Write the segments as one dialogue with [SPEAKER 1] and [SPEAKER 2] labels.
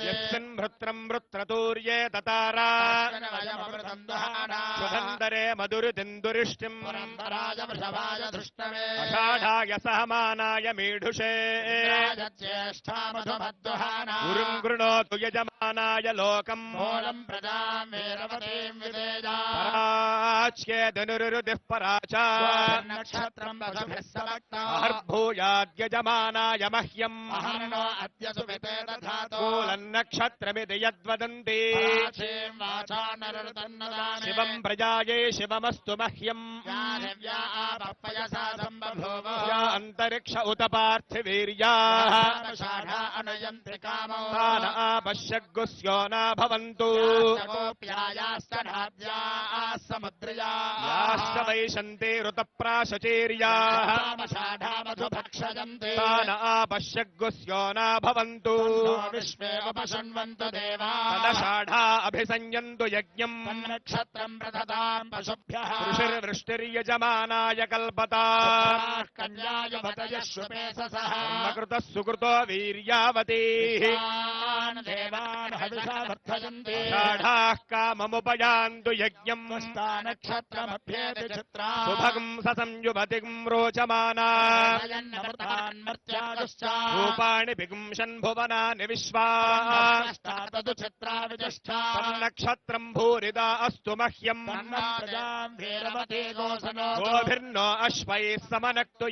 [SPEAKER 1] യസ്മിൻഭൃത്രം വൃത്രതൂര്യേ
[SPEAKER 2] തതാരാധന്തരെ മധുരുതിന്ദുരിഷ്ടിം
[SPEAKER 1] അഷാഢായ സഹമാനായ മീഢുഷേ
[SPEAKER 2] ഗുരും ഗൃണോതു
[SPEAKER 1] യജമാനായ ലോകം മൂലം പ്രജാേതനുരുദിഃ
[SPEAKER 2] പരാചൂയാദ്യജമാനായ മഹ്യം
[SPEAKER 1] അദ്യ സുവിതേ నక్షత్రమిదియద్వదంతి
[SPEAKER 2] శివం ప్రజాయే శివమస్తు మహ్యం. అంతరిక్ష ఉత పార్థివీర్యా.
[SPEAKER 1] పశ్యగ్గుస్యో నవంతు
[SPEAKER 2] సముద్రయాశ్చ వైశంతే ఋతప్రాశచేర్యా. न
[SPEAKER 1] आपश्यग्गुस्यो न भवन्तु।
[SPEAKER 2] विश्वेव पशन्वन्तु देवाषाढा
[SPEAKER 1] अभिसंयन्तु यज्ञम्। प्रददाम्
[SPEAKER 2] पशुभ्यः। ऋषिर्वृष्टिर्यजमानाय
[SPEAKER 1] कल्पता। ృత
[SPEAKER 2] సుకృతో వీర్యావతీ. దేవాన్షా కామముపయాందు యజ్ఞం
[SPEAKER 1] స్థానక్షత్రమభ్యేతిభగం సంయుభతిం
[SPEAKER 2] రోచమానాూపాణి విగుంశన్ భువనాని విశ్వాక్షత్రం భూరిదా అస్తు మహ్యం. గోభిర్నో అశ్వై సమనక్తు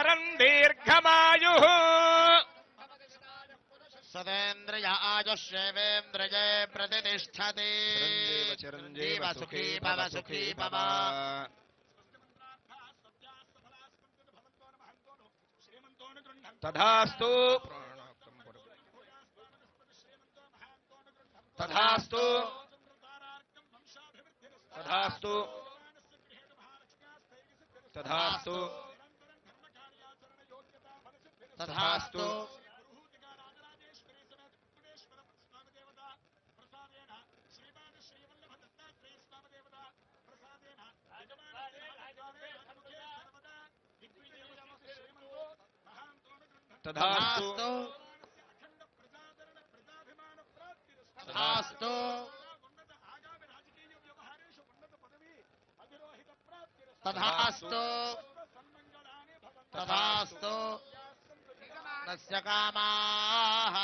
[SPEAKER 3] तरन् दीर्घमायुः। सदेन्द्रियाजुश्रेवेन्द्रिये
[SPEAKER 2] प्रतिष्ठति। चिरञ्जीव
[SPEAKER 1] सुखी भव सुखी भव। तथास्तु तथास्तु तथास्तु तथास्तु
[SPEAKER 2] తథాస్తు. తథాస్తు. తథాస్తు. తథాస్తు.
[SPEAKER 1] తథాస్తు. तस्य कामाः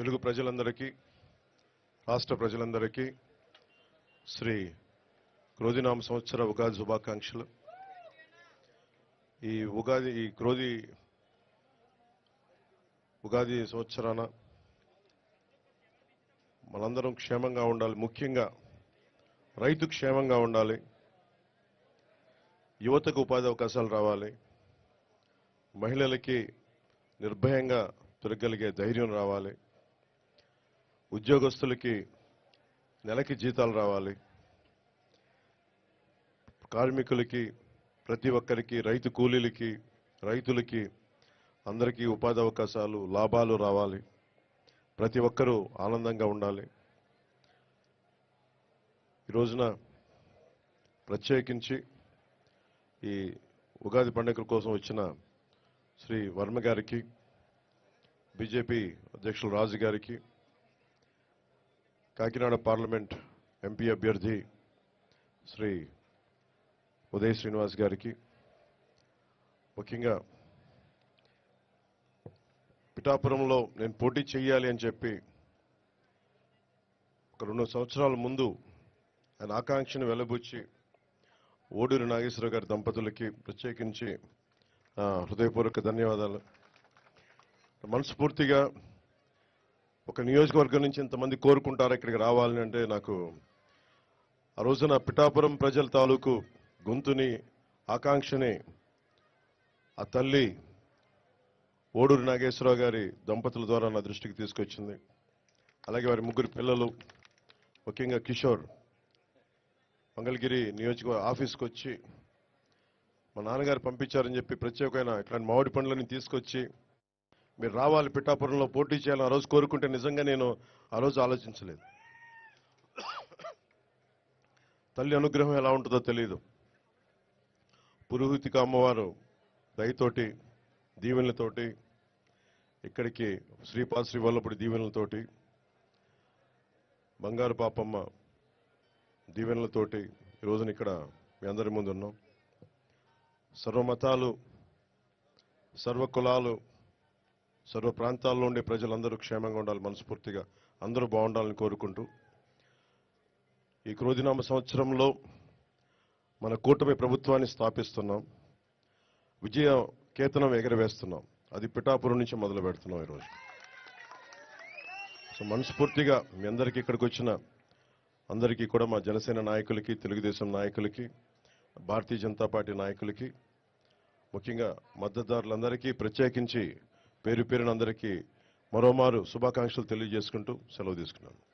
[SPEAKER 4] తెలుగు ప్రజలందరికీ రాష్ట్ర ప్రజలందరికీ శ్రీ క్రోధినామ సంవత్సర ఉగాది శుభాకాంక్షలు. ఈ ఉగాది ఈ క్రోధి ఉగాది సంవత్సరాన మనందరం క్షేమంగా ఉండాలి. ముఖ్యంగా రైతు క్షేమంగా ఉండాలి. యువతకు ఉపాధి అవకాశాలు రావాలి. మహిళలకి నిర్భయంగా తిరగలిగే ధైర్యం రావాలి. ఉద్యోగస్తులకి నెలకి జీతాలు రావాలి. కార్మికులకి ప్రతి ఒక్కరికి రైతు కూలీలకి రైతులకి అందరికీ ఉపాధి అవకాశాలు లాభాలు రావాలి. ప్రతి ఒక్కరూ ఆనందంగా ఉండాలి. ఈ రోజున ప్రత్యేకించి ఈ ఉగాది పండుగ కోసం వచ్చిన శ్రీ వర్మ గారికి బీజేపీ అధ్యక్షులు రాజు గారికి కాకినాడ పార్లమెంట్ ఎంపీ అభ్యర్థి శ్రీ ఉదయ్ శ్రీనివాస్ గారికి. ముఖ్యంగా పిఠాపురంలో నేను పోటీ చేయాలి అని చెప్పి ఒక రెండు సంవత్సరాల ముందు ఆయన ఆకాంక్షను వెలబుచ్చి ఓడూరి నాగేశ్వరరావు గారి దంపతులకి ప్రత్యేకించి హృదయపూర్వక ధన్యవాదాలు. మనస్ఫూర్తిగా ఒక నియోజకవర్గం నుంచి ఇంతమంది కోరుకుంటారు ఇక్కడికి రావాలని అంటే నాకు ఆ రోజున పిఠాపురం ప్రజల తాలూకు గొంతుని ఆకాంక్షని ఆ తల్లి ఓడూరు నాగేశ్వరరావు గారి దంపతుల ద్వారా నా దృష్టికి తీసుకొచ్చింది. అలాగే వారి ముగ్గురు పిల్లలు ముఖ్యంగా కిషోర్ మంగళగిరి నియోజకవర్గ ఆఫీస్కి వచ్చి మా నాన్నగారు పంపించారని చెప్పి ప్రత్యేకమైన ఇట్లాంటి మామిడి పండ్లని తీసుకొచ్చి మీరు రావాలి పిఠాపురంలో పోటీ చేయాలని ఆ రోజు కోరుకుంటే నిజంగా నేను ఆ రోజు ఆలోచించలేదు. తల్లి అనుగ్రహం ఎలా ఉంటుందో తెలియదు పురోహితిక అమ్మవారు దయతోటి దీవెనలతోటి ఇక్కడికి శ్రీపాద శ్రీ వల్లపుడి దీవెనలతోటి బంగారు పాపమ్మ దీవెనలతోటి ఈ రోజున ఇక్కడ మీ అందరి ముందు ఉన్నాం సర్వమతాలు సర్వకులాలు సర్వ ప్రాంతాల్లో ఉండే ప్రజలందరూ క్షేమంగా ఉండాలి మనస్ఫూర్తిగా. అందరూ బాగుండాలని కోరుకుంటూ. ఈ క్రోధినామ సంవత్సరంలో మన కూటమి ప్రభుత్వాన్ని స్థాపిస్తున్నాం. విజయ కేతనం ఎగరవేస్తున్నాం. అది పిఠాపురం నుంచి మొదలు పెడుతున్నాం ఈరోజు. సో మనస్ఫూర్తిగా మీ అందరికీ ఇక్కడికి వచ్చిన అందరికీ కూడా మా జనసేన నాయకులకి తెలుగుదేశం నాయకులకి భారతీయ జనతా పార్టీ నాయకులకి ముఖ్యంగా మద్దతుదారులందరికీ ప్రత్యేకించి పేరు పేరున అందరికీ మరోమారు శుభాకాంక్షలు తెలియజేసుకుంటూ సెలవు తీసుకున్నాను.